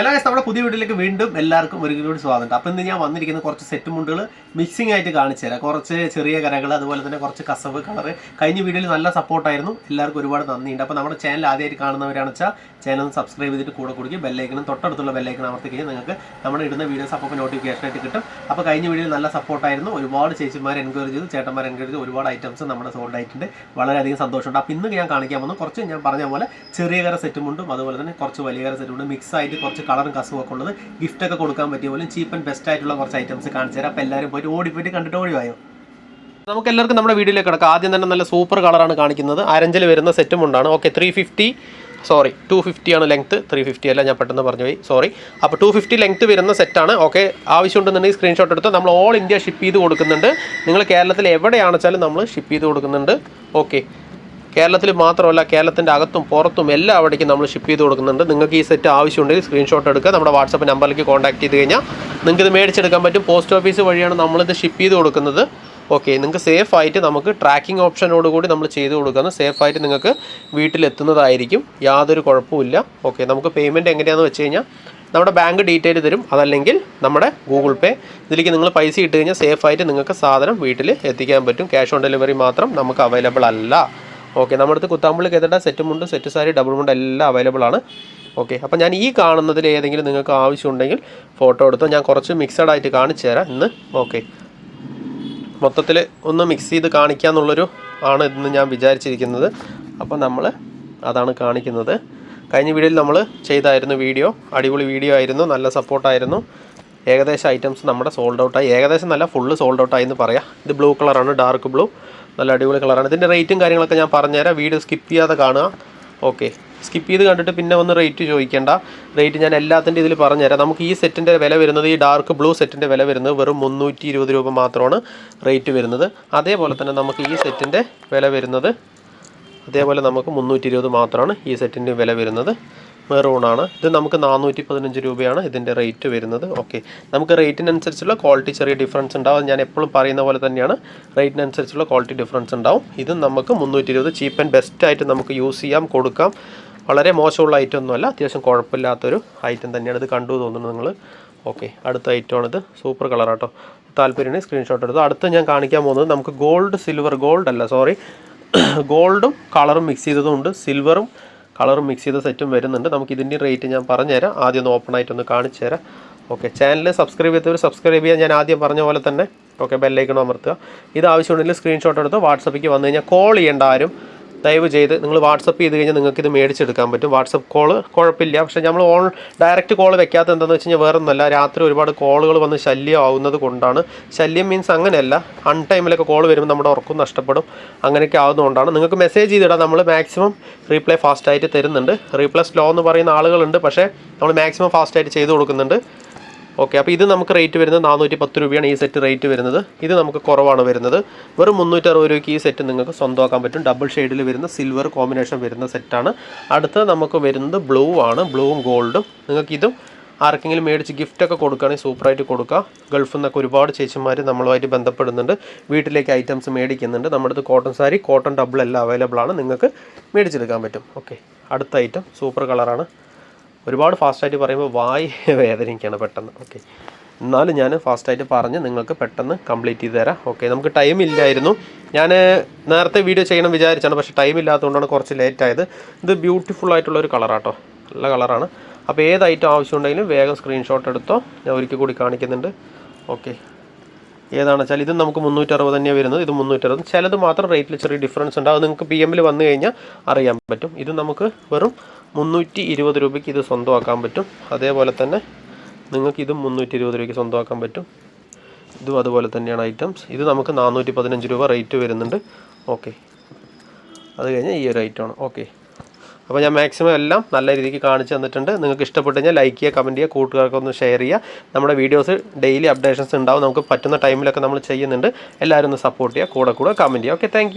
എല്ലാ guys, നമ്മുടെ പുതിയ വീട്ടിലേക്ക് വീണ്ടും എല്ലാവർക്കും ഒരു കൂടി സ്വാഗതം. അപ്പം ഇന്ന് ഞാൻ വന്നിരിക്കുന്ന കുറച്ച് സെറ്റ് മുണ്ടുകൾ മിക്സിംഗ് ആയിട്ട് കാണിച്ചു തരാം. കുറച്ച് ചെറിയ കരകൾ അതുപോലെ തന്നെ കുറച്ച് കസവ് കളർ കഴിഞ്ഞ വീഡിയോയിൽ നല്ല സപ്പോർട്ടായിരുന്നു എല്ലാവർക്കും ഒരുപാട് നന്ദിയുണ്ട്. അപ്പോൾ നമ്മുടെ ചാനൽ ആദ്യമായിട്ട് കാണുന്നവരാണെന്ന് വെച്ചാൽ ചാനൽ ഒന്ന് സബ്സ്ക്രൈബ് ചെയ്തിട്ട് കൂടെ കൊടുക്കുക ബെല്ലൈക്കണം തൊട്ടടുത്തുള്ള ബെല്ലൈക്കണം അമർത്തി കഴിഞ്ഞാൽ നിങ്ങൾക്ക് നമ്മുടെ ഇടുന്ന വീഡിയോസ് അപ്പോൾ നോട്ടിഫിക്കേഷൻ ആയിട്ട് കിട്ടും. അപ്പോൾ കഴിഞ്ഞ വീഡിയോയിൽ നല്ല സപ്പോർട്ടായിരുന്നു ഒരുപാട് ചേച്ചിമാർ എൻകറേജ് ചെയ്തു ചേട്ടന്മാർ എൻകറേജ് ചെയ്തു. ഒരുപാട് ഐറ്റംസ് നമ്മുടെ സോൾഡ് ആയിട്ടുണ്ട്. വളരെയധികം സന്തോഷമുണ്ട്. അപ്പോൾ ഇന്ന് ഞാൻ കാണിക്കാൻ വന്നു കുറച്ച് ഞാൻ പറഞ്ഞ പോലെ ചെറിയ കര സെറ്റുമുണ്ടും അതുപോലെ തന്നെ കുറച്ച് വലിയ കര സെറ്റുമുണ്ട് മിക്സ് ആയിട്ട് കുറച്ച് കളറും കസും ഒക്കെ ഉള്ളത്. ഗിഫ്റ്റ് ഒക്കെ കൊടുക്കാൻ പറ്റിയ പോലും ചീപ്പ് ആൻഡ് ബെസ്റ്റ് ആയിട്ടുള്ള കുറച്ച് ഐറ്റംസ് കാണിച്ചു തരാം. അപ്പോൾ എല്ലാവരും പോയിട്ട് ഓടി പോയിട്ട് കണ്ടിട്ട് ഓടി വായോ. നമുക്ക് എല്ലാവർക്കും നമ്മുടെ വീഡിയോയിലേക്ക് കിടക്കാം. ആദ്യം തന്നെ നല്ല സൂപ്പർ കളറാണ് കാണിക്കുന്നത്. അരഞ്ചിൽ വരുന്ന സെറ്റും ഉണ്ടാണ് okay three fifty sorry two fifty ആണ് ലെങ്ത്ത് ത്രീ ഫിഫ്റ്റി അല്ല ഞാൻ പെട്ടെന്ന് പറഞ്ഞു പോയി. സോറി അപ്പോൾ ടു ഫിഫ്റ്റി ലെങ്ത്ത് വരുന്ന സെറ്റാണ് ഓക്കെ ആവശ്യമുണ്ടെന്നുണ്ടെങ്കിൽ സ്ക്രീൻഷോട്ട് എടുത്ത് നമ്മൾ ഓൾ ഇന്ത്യ ഷിപ്പ് ചെയ്ത് കൊടുക്കുന്നുണ്ട്. നിങ്ങൾ കേരളത്തിൽ എവിടെയാണെച്ചാലും നമ്മൾ ഷിപ്പ് ചെയ്ത് കൊടുക്കുന്നുണ്ട്. ഓക്കെ കേരളത്തിൽ മാത്രമല്ല കേരളത്തിന്റെ അകത്തും പുറത്തും എല്ലാ അവിടേക്കും നമ്മൾ ഷിപ്പ് ചെയ്ത് കൊടുക്കുന്നുണ്ട്. നിങ്ങൾക്ക് ഈ സെറ്റ് ആവശ്യമുണ്ടെങ്കിൽ സ്ക്രീൻഷോട്ട് എടുക്കുക. നമ്മുടെ വാട്സപ്പ് നമ്പറിലേക്ക് കോൺടാക്ട് ചെയ്ത് കഴിഞ്ഞാൽ നിങ്ങൾക്ക് ഇത് മേടിച്ചെടുക്കാൻ പറ്റും. പോസ്റ്റ് ഓഫീസ് വഴിയാണ് നമ്മളിത് ഷിപ്പ് ചെയ്ത് കൊടുക്കുന്നത്. ഓക്കെ നിങ്ങൾക്ക് സേഫ് ആയിട്ട് നമുക്ക് ട്രാക്കിംഗ് ഓപ്ഷനോട് കൂടി നമ്മൾ ചെയ്ത് കൊടുക്കുന്നത് സേഫ് ആയിട്ട് നിങ്ങൾക്ക് വീട്ടിലെത്തുന്നതായിരിക്കും. യാതൊരു കുഴപ്പമില്ല ഓക്കെ നമുക്ക് പേയ്മെന്റ് എങ്ങനെയാണെന്ന് വെച്ച് കഴിഞ്ഞാൽ നമ്മുടെ ബാങ്ക് ഡീറ്റെയിൽ തരും. അതല്ലെങ്കിൽ നമ്മുടെ ഗൂഗിൾ പേ ഇതിലേക്ക് നിങ്ങൾ പൈസ ഇട്ട് കഴിഞ്ഞാൽ സേഫായിട്ട് നിങ്ങൾക്ക് സാധനം വീട്ടിൽ എത്തിക്കാൻ പറ്റും. ക്യാഷ് ഓൺ ഡെലിവറി മാത്രം നമുക്ക് അവൈലബിൾ അല്ല. ഓക്കെ നമ്മുടെ അടുത്ത് Kuthampully set mundu set sari double mundu എല്ലാം അവൈലബിൾ ആണ്. ഓക്കെ അപ്പോൾ ഞാൻ ഈ കാണുന്നതിൽ ഏതെങ്കിലും നിങ്ങൾക്ക് ആവശ്യമുണ്ടെങ്കിൽ ഫോട്ടോ എടുത്തോ. ഞാൻ കുറച്ച് മിക്സഡ് ആയിട്ട് കാണിച്ചു തരാം ഇന്ന്. ഓക്കെ മൊത്തത്തിൽ ഒന്ന് മിക്സ് ചെയ്ത് കാണിക്കുക എന്നുള്ളൊരു ആണ് ഇന്ന് ഞാൻ വിചാരിച്ചിരിക്കുന്നത്. അപ്പോൾ നമ്മൾ അതാണ് കാണിക്കുന്നത്. കഴിഞ്ഞ വീഡിയോയിൽ നമ്മൾ ചെയ്തായിരുന്നു വീഡിയോ അടിപൊളി വീഡിയോ ആയിരുന്നു നല്ല സപ്പോർട്ടായിരുന്നു ഏകദേശം ഐറ്റംസ് നമ്മുടെ സോൾഡ് ഔട്ടായി ഏകദേശം നല്ല ഫുള്ള് സോൾഡ് ഔട്ടായി എന്ന് പറയാം. ഇത് ബ്ലൂ കളറാണ് ഡാർക്ക് ബ്ലൂ നല്ല അടിപൊളി കളറാണ്. ഇതിന്റെ റേറ്റും കാര്യങ്ങളൊക്കെ ഞാൻ പറഞ്ഞുതരാം. വീഡിയോ സ്കിപ്പ് ചെയ്യാതെ കാണുക. ഓക്കെ സ്കിപ്പ് ചെയ്ത് കണ്ടിട്ട് പിന്നെ ഒന്ന് റേറ്റ് ചോദിക്കേണ്ട. റേറ്റ് ഞാൻ എല്ലാത്തിന്റെ ഇതിൽ പറഞ്ഞുതരാം. നമുക്ക് ഈ സെറ്റിന്റെ വില വരുന്നത് ഈ ഡാർക്ക് ബ്ലൂ സെറ്റിന്റെ വില വരുന്നത് വെറും മുന്നൂറ്റി ഇരുപത് രൂപ മാത്രമാണ് റേറ്റ് വരുന്നത്. അതേപോലെ തന്നെ നമുക്ക് ഈ സെറ്റിന്റെ വില വരുന്നത് അതേപോലെ നമുക്ക് മുന്നൂറ്റി ഇരുപത് മാത്രമാണ് ഈ സെറ്റിന്റെ വില വരുന്നത്. മെറൂണാണ് ഇത് നമുക്ക് നാനൂറ്റി പതിനഞ്ച് രൂപയാണ് ഇതിന്റെ റേറ്റ് വരുന്നത്. ഓക്കെ നമുക്ക് റേറ്റിനനുസരിച്ചുള്ള ക്വാളിറ്റി ചെറിയ ഡിഫറൻസ് ഉണ്ടാവും. ഞാൻ എപ്പോഴും പറയുന്ന പോലെ തന്നെയാണ്. റേറ്റിനനുസരിച്ചുള്ള ക്വാളിറ്റി ഡിഫറൻസ് ഉണ്ടാവും. ഇത് നമുക്ക് മുന്നൂറ്റി ഇരുപത് ചീപ്പ് ആൻഡ് ബെസ്റ്റ് ആയിട്ട് നമുക്ക് യൂസ് ചെയ്യാം കൊടുക്കാം. വളരെ മോശമുള്ള ഐറ്റം ഒന്നുമല്ല അത്യാവശ്യം കുഴപ്പമില്ലാത്തൊരു ഐറ്റം തന്നെയാണ്. ഇത് കണ്ടു തോന്നുന്നു നിങ്ങൾ ഓക്കെ അടുത്ത ഐറ്റമാണിത് സൂപ്പർ കളറാട്ടോ താല്പര്യമുണ്ടെങ്കിൽ സ്ക്രീൻഷോട്ട് എടുത്തു. അടുത്ത് ഞാൻ കാണിക്കാൻ പോകുന്നത് നമുക്ക് ഗോൾഡ് സിൽവർ ഗോൾഡ് അല്ല സോറി ഗോൾഡും കളറും മിക്സ് ചെയ്തതുകൊണ്ട് സിൽവറും കളറും മിക്സ് ചെയ്ത സെറ്റും വരുന്നുണ്ട്. നമുക്ക് ഇതിന്റെ റേറ്റ് ഞാൻ പറഞ്ഞുതരാം. ആദ്യം ഒന്ന് ഓപ്പൺ ആയിട്ടൊന്ന് കാണിച്ചു തരാം. ഓക്കെ ചാനൽ സബ്സ്ക്രൈബ് ചെയ്തവർ സബ്സ്ക്രൈബ് ചെയ്യാൻ ഞാൻ ആദ്യം പറഞ്ഞ പോലെ തന്നെ ഓക്കെ ബെല്ലൈക്കണം അമർത്തുക. ഇത് ആവശ്യമുണ്ടെങ്കിൽ സ്ക്രീൻഷോട്ട് എടുത്ത് വാട്സപ്പിലേക്ക് വന്നു കഴിഞ്ഞാൽ കോൾ ചെയ്യേണ്ട ആരും ദയവ് ചെയ്ത് നിങ്ങൾ വാട്സപ്പ് ചെയ്ത് കഴിഞ്ഞാൽ നിങ്ങൾക്ക് ഇത് മേടിച്ചെടുക്കാൻ പറ്റും. വാട്സപ്പ് കോൾ കുഴപ്പമില്ല. പക്ഷേ നമ്മൾ ഓൺ ഡയറക്റ്റ് കോൾ വെക്കാത്ത എന്താണെന്ന് വെച്ച് കഴിഞ്ഞാൽ വേറെ ഒന്നല്ല രാത്രി ഒരുപാട് കോളുകൾ വന്ന് ശല്യം ആവുന്നത് കൊണ്ടാണ്. ശല്യം മീൻസ് അങ്ങനെയല്ല. അൺ ടൈമിലൊക്കെ കോൾ വരുമ്പോൾ നമ്മുടെ ഉറക്കം നഷ്ടപ്പെടും. അങ്ങനെയൊക്കെ ആവുന്നതുകൊണ്ടാണ്. നിങ്ങൾക്ക് മെസ്സേജ് ചെയ്തിടാം. നമ്മൾ മാക്സിമം റീപ്ലൈ ഫാസ്റ്റായിട്ട് തരുന്നുണ്ട്. റീപ്ലൈ സ്ലോ എന്ന് പറയുന്ന ആളുകളുണ്ട്. പക്ഷേ നമ്മൾ മാക്സിമം ഫാസ്റ്റായിട്ട് ചെയ്ത് കൊടുക്കുന്നുണ്ട്. ഓക്കെ അപ്പോൾ ഇത് നമുക്ക് റേറ്റ് വരുന്നത് നാനൂറ്റി പത്ത് രൂപയാണ് ഈ സെറ്റ് റേറ്റ് വരുന്നത്. ഇത് നമുക്ക് കുറവാണ് വരുന്നത്. വെറും മുന്നൂറ്റി അറുപത് രൂപയ്ക്ക് ഈ സെറ്റ് നിങ്ങൾക്ക് സ്വന്തമാക്കാൻ പറ്റും. ഡബിൾ ഷെയ്ഡിൽ വരുന്ന സിൽവർ കോമ്പിനേഷൻ വരുന്ന സെറ്റാണ് അടുത്തത് നമുക്ക് വരുന്നത് ബ്ലൂ ആണ്. ബ്ലൂവും ഗോൾഡും നിങ്ങൾക്ക് ഇതും ആർക്കെങ്കിലും മേടിച്ച് ഗിഫ്റ്റൊക്കെ കൊടുക്കുകയാണെങ്കിൽ സൂപ്പറായിട്ട് കൊടുക്കുക. ഗൾഫിൽ നിന്നൊക്കെ ഒരുപാട് ചേച്ചിമാർ നമ്മളുമായിട്ട് ബന്ധപ്പെടുന്നുണ്ട്. വീട്ടിലേക്ക് ഐറ്റംസ് മേടിക്കുന്നുണ്ട്. നമ്മുടെ അടുത്ത് കോട്ടൺ സാരി കോട്ടൺ ഡബിൾ എല്ലാം അവൈലബിൾ ആണ്. നിങ്ങൾക്ക് മേടിച്ചെടുക്കാൻ പറ്റും. ഓക്കെ അടുത്ത ഐറ്റം സൂപ്പർ കളറാണ് ഒരുപാട് ഫാസ്റ്റായിട്ട് പറയുമ്പോൾ വായ് വേദനയ്ക്കാണ് പെട്ടെന്ന്. ഓക്കെ എന്നാലും ഞാൻ ഫാസ്റ്റായിട്ട് പറഞ്ഞ് നിങ്ങൾക്ക് പെട്ടെന്ന് കംപ്ലീറ്റ് ചെയ്ത് തരാം. ഓക്കെ നമുക്ക് ടൈം ഇല്ലായിരുന്നു. ഞാൻ നേരത്തെ വീഡിയോ ചെയ്യണം വിചാരിച്ചാണ്. പക്ഷേ ടൈം ഇല്ലാത്തതുകൊണ്ടാണ് കുറച്ച് ലേറ്റ് ആയത്. ഇത് ബ്യൂട്ടിഫുൾ ആയിട്ടുള്ള ഒരു കളറാട്ടോ നല്ല കളറാണ് അപ്പോൾ ഏത് ഐറ്റം ആവശ്യമുണ്ടെങ്കിലും വേഗം സ്ക്രീൻഷോട്ട് എടുത്തോ. ഞാൻ ഒരിക്കൽ കൂടി കാണിക്കുന്നുണ്ട്. ഓക്കെ ഏതാണെന്ന് വെച്ചാൽ ഇത് നമുക്ക് മുന്നൂറ്ററുപത് തന്നെയാണ് വരുന്നത്. ഇത് മുന്നൂറ്ററുപത്. ചിലത് മാത്രം റേറ്റിൽ ചെറിയ ഡിഫറൻസ് ഉണ്ട്. അത് നിങ്ങൾക്ക് പി എമ്മിൽ വന്നു കഴിഞ്ഞാൽ അറിയാൻ പറ്റും. ഇത് നമുക്ക് വെറും മുന്നൂറ്റി ഇരുപത് രൂപയ്ക്ക് ഇത് സ്വന്തമാക്കാൻ പറ്റും. അതേപോലെ തന്നെ നിങ്ങൾക്ക് ഇതും മുന്നൂറ്റി ഇരുപത് രൂപയ്ക്ക് സ്വന്തമാക്കാൻ പറ്റും. ഇതും അതുപോലെ തന്നെയാണ് ഐറ്റംസ് ഇത് നമുക്ക് നാനൂറ്റി പതിനഞ്ച് രൂപ റേറ്റ് വരുന്നുണ്ട്. ഓക്കെ അത് കഴിഞ്ഞാൽ ഈ ഒരു ഐറ്റമാണ് ഓക്കെ അപ്പോൾ ഞാൻ മാക്സിമം എല്ലാം നല്ല രീതിക്ക് കാണിച്ചു തന്നിട്ടുണ്ട്. നിങ്ങൾക്ക് ഇഷ്ടപ്പെട്ട് കഴിഞ്ഞാൽ ലൈക്ക് ചെയ്യുക കമന്റ് ചെയ്യുക കൂട്ടുകാർക്കൊന്ന് ഷെയർ ചെയ്യുക. നമ്മുടെ വീഡിയോസ് ഡെയിലി അപ്ഡേഷൻസ് ഉണ്ടാവും. നമുക്ക് പറ്റുന്ന ടൈമിലൊക്കെ നമ്മൾ ചെയ്യുന്നുണ്ട്. എല്ലാവരും ഒന്ന് സപ്പോർട്ട് ചെയ്യുക. കൂടെ കൂടെ കമന്റ് ചെയ്യുക. Okay thank